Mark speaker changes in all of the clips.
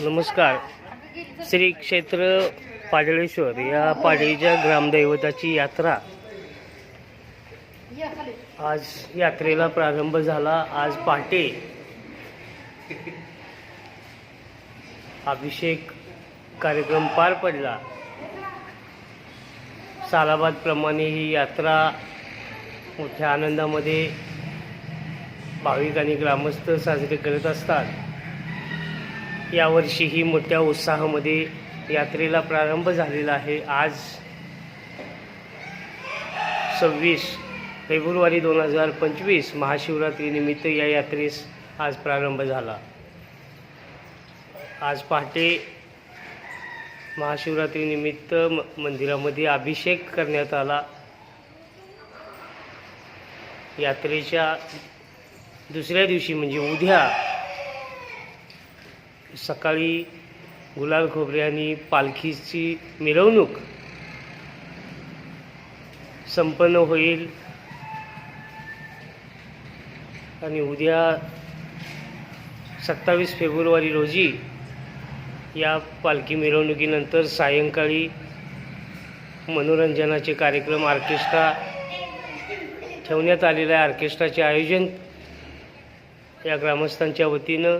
Speaker 1: नमस्कार. श्री क्षेत्र पाडळेश्वर या पाडळीच्या ग्रामदैवताची यात्रा. आज यात्रेला प्रारंभ झाला. आज पहाटे अभिषेक कार्यक्रम पार पडला. सालाबादप्रमाणे ही यात्रा मोठ्या आनंदामध्ये भाविक आणि ग्रामस्थ साजरे करत असतात. यावर्षीही मोठ्या उत्साहामध्ये यात्रेला प्रारंभ झालेला आहे. आज सव्वीस फेब्रुवारी दोन हजार पंचवीस महाशिवरात्रीनिमित्त या यात्रेस आज प्रारंभ झाला. आज पहाटे महाशिवरात्रीनिमित्त म मंदिरामध्ये अभिषेक करण्यात आला. यात्रेच्या दुसऱ्या दिवशी म्हणजे उद्या सकाळी गुलाल खोबरे आणि पालखीची मिरवणूक संपन्न होईल. आणि उद्या सत्तावीस फेब्रुवारी रोजी या पालखी मिरवणुकीनंतर सायंकाळी मनोरंजनाचे कार्यक्रम ऑर्केस्ट्रा ठेवण्यात आलेल्या ऑर्केस्ट्राचे आयोजन या ग्रामस्थांच्या वतीनं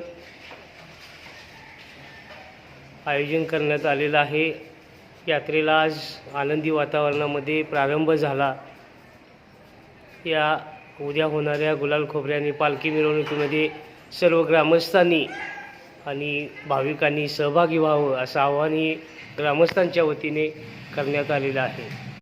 Speaker 1: आयोजन करण्यात आलेलं आहे. यात्रेला आज आनंदी वातावरणामध्ये प्रारंभ झाला. या उद्या होणाऱ्या गुलाल खोबऱ्याने पालखी मिरवणुकीमध्ये सर्व ग्रामस्थांनी आणि भाविकांनी सहभागी व्हावं असं आवाहनही ग्रामस्थांच्या वतीने करण्यात आलेलं आहे.